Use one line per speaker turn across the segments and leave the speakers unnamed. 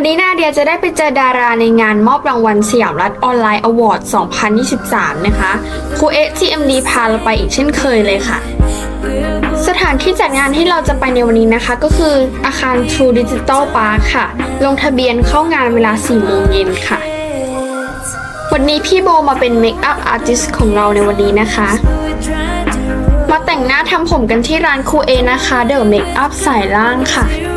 วันนี้นาเดียจะได้ไปเจอดาราในงานมอบรางวัลสยามรัฐออนไลน์อวอร์ด 2023 นะคะครูเอะที่เอ็มดีพาเราไปอีกเช่นเคยเลยค่ะ สถานที่จัดงานที่เราจะไปในวันนี้นะคะ ก็คืออาคาร True Digital Park ค่ะ ลงทะเบียนเข้างานเวลา 4 โมงเย็นค่ะ วันนี้พี่โบมาเป็นเมคอัพอาร์ติสต์ของเราในวันนี้นะคะมาแต่งหน้าทำผมกันที่ร้านครูเอนะคะ เดอะเมคอัพสายล่างค่ะ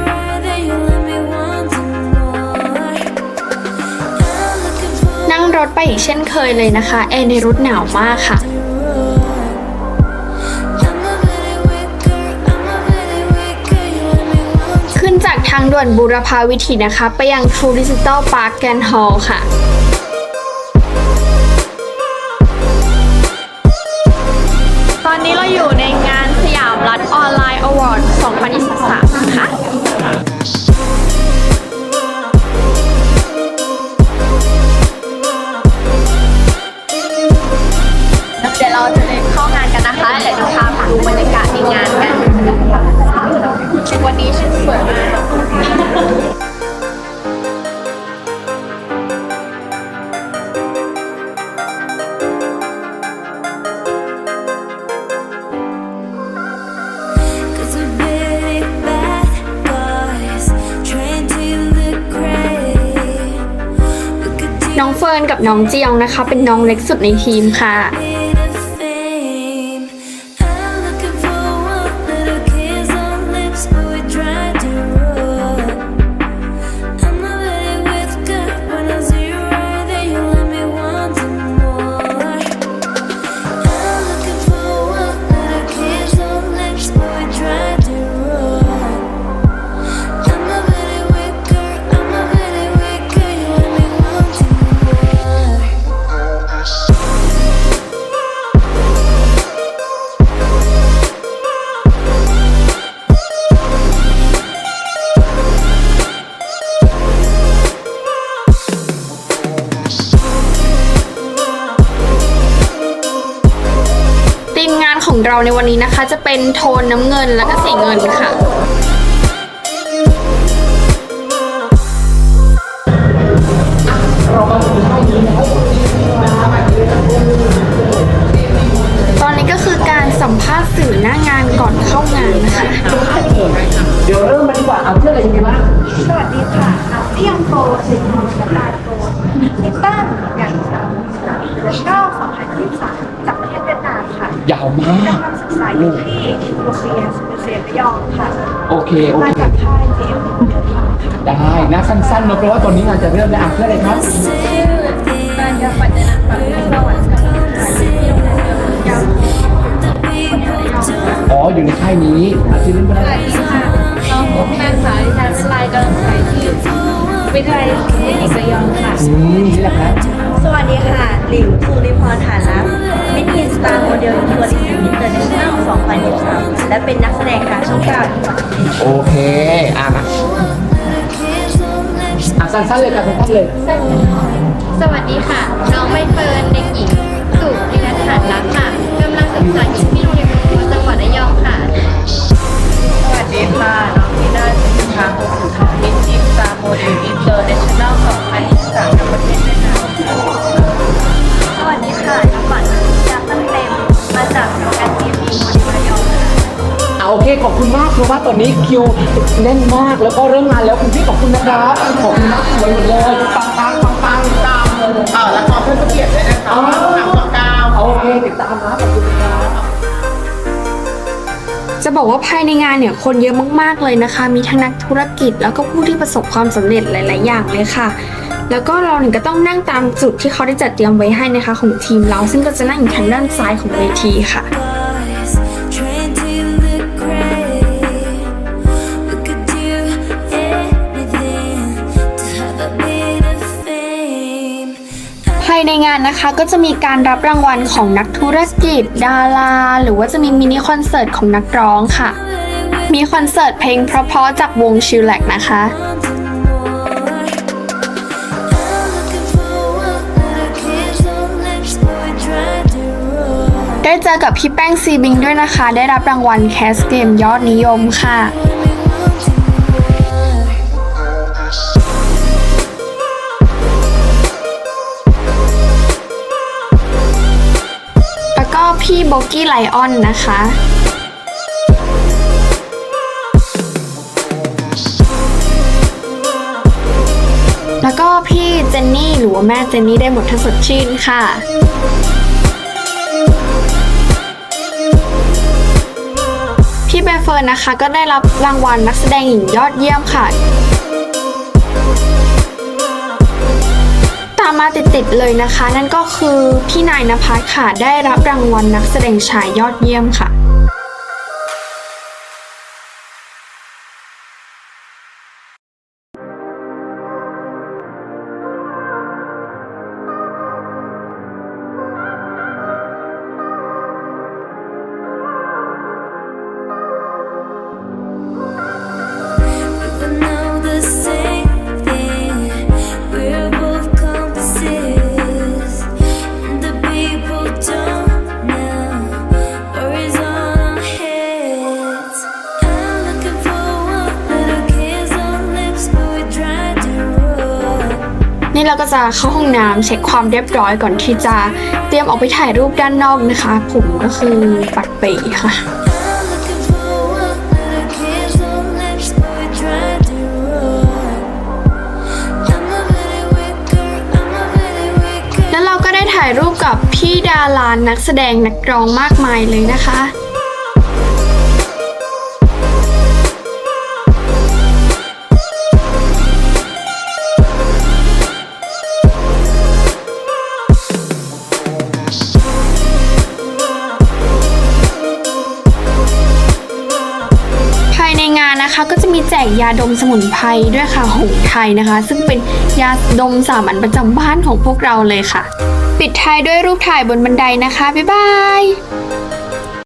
นั่งรถไปอีกเช่นเคยเลยนะคะ แอร์ในรถหนาวมากค่ะขึ้นจากทางด่วนบูรพาวิถีนะคะ ไปยัง True Digital Park Grand Hall ค่ะ ตอนนี้เราอยู่ในงานสยามรัฐออนไลน์อวอร์ด 2023 น้องเฟิร์นกับน้องเจียงนะคะ เป็นน้องเล็กสุดในทีมค่ะ ทีมงานของเราในวันนี้นะคะ จะเป็นโทนน้ำเงินและก็สีเงินค่ะ ตอนนี้ก็คือการสัมภาษณ์สื่อหน้างานก่อนเข้างานนะคะ
เดี๋ยวเริ่มมาดีกว่าเอาเชื่ออะไรยังไงบ้าง
สวัสดีค่ะเที่ยงโปรสิงห์ของตาโปรนิตันอย่างสามแล้วก็2023จาระเทศเวียดนามค่ะ
ยาวมาก
กำลังศึกษาอยู่ที่โรงเรียนสเปเซียระยองค่ะ
โอเค โอ
มา
เค
จากค่ายเจมส์เดินทางค่ะ
ได้นะสั้นๆเนอะเพราะว่าตอนนี้งานจะเริ่มแล้วอะเชื่ออะไรครับ
การจะปัจจัยนะคะสวัสดีค่ะที่โรงเรียนเดียวกันยาว
อ๋อ อยู่ในค่ายนี้อาชีพนี้ก็
ส
ได้
วัสดีค่ะน้องผมนางสาวดิฉันเป็นลายกำลังใส่ที่วิทยาลัยเทคนิคระยองค่ะ
อืมนี่แหละครับ
สวัสดีค่ะ หลิวสุริพรฐานะมินิสตาร์โม เดลทัวริสต์อินเตอร์เนชั่นแนล2023และเป็นนักแสดงการช่องเก้าจังหวัดพิจิตร
โอเค อะมาอะสั้นๆเลยค่ะสั้นๆเลย
สวัสดีค่ะ น้องใบเฟิร์นเด็กหญิงสุรินันท์หานรักค่ะกำลังศึกษาอยู่ที่โรงเรียนครูจังหวัดระยองค่ะ
สวัสดีค่ะ ตอนนี้
คิวแน่
นมากแล้วก็เริ่มงานแล้วคุณพี่ขอบคุณนะครับขอบคุณมากสวยหมดเลยปังปังปังปังตามเลย
เออแล้วก็เพื่อนเกียรติด้วยนะคะ
อ๋อ
สามต่อเก้า
โอเคติดตามนะขอบคุณครับ
จะบอกว่าภายในงานเนี่ยคนเยอะมากๆเลยนะคะ มีทั้งนักธุรกิจ แล้วก็ผู้ที่ประสบความสำเร็จหลาย ๆ อย่างเลยค่ะ แล้วก็เราเนี่ยก็ต้องนั่งตามจุดที่เขาได้จัดเตรียมไว้ให้นะคะ ของทีมเราซึ่งก็จะนั่งอยู่ทางด้านซ้ายของเวทีค่ะ ยในงานนะคะก็จะมีการรับรางวัลของนักธุรกิจ ดารา หรือว่าจะมีมินิคอนเสิร์ตของนักร้องค่ะ มีคอนเสิร์ตเพลงเพราะๆจากวงชิลแลกนะคะได้เจอกับพี่แป้งซีบิงด้วยนะคะ ได้รับรางวัลแคสเกมยอดนิยมค่ะ ก็พี่โบกี้ไลออนนะคะแล้วก็พี่เจนนี่หรือว่าแม่เจนนี่ได้หมดทั้งสดชื่นค่ะ พี่ใบเฟิร์นนะคะก็ได้รับรางวัลนักแสดงหญิงยอดเยี่ยมค่ะ มมาติดๆเลยนะคะ นั่นก็คือพี่นายนภัสค่ะได้รับรางวัลนักแสดงชายยอดเยี่ยมค่ะ นี่เราก็จะเข้าห้องน้ำเช็คความเรียบร้อยก่อนที่จะเตรียมออกไปถ่ายรูปด้านนอกนะคะ ผมก็คือปัดเป๋ค่ะแล้วเราก็ได้ถ่ายรูปกับพี่ดารานักแสดงนักร้องมากมายเลยนะคะ นะคะ ก็จะมีแจกยาดมสมุนไพรด้วยค่ะหงไทยนะคะ ซึ่งเป็นยาดมสามัญประจำบ้านของพวกเราเลยค่ะ ปิดท้ายด้วยรูปถ่ายบนบันไดนะคะ บ๊ายบาย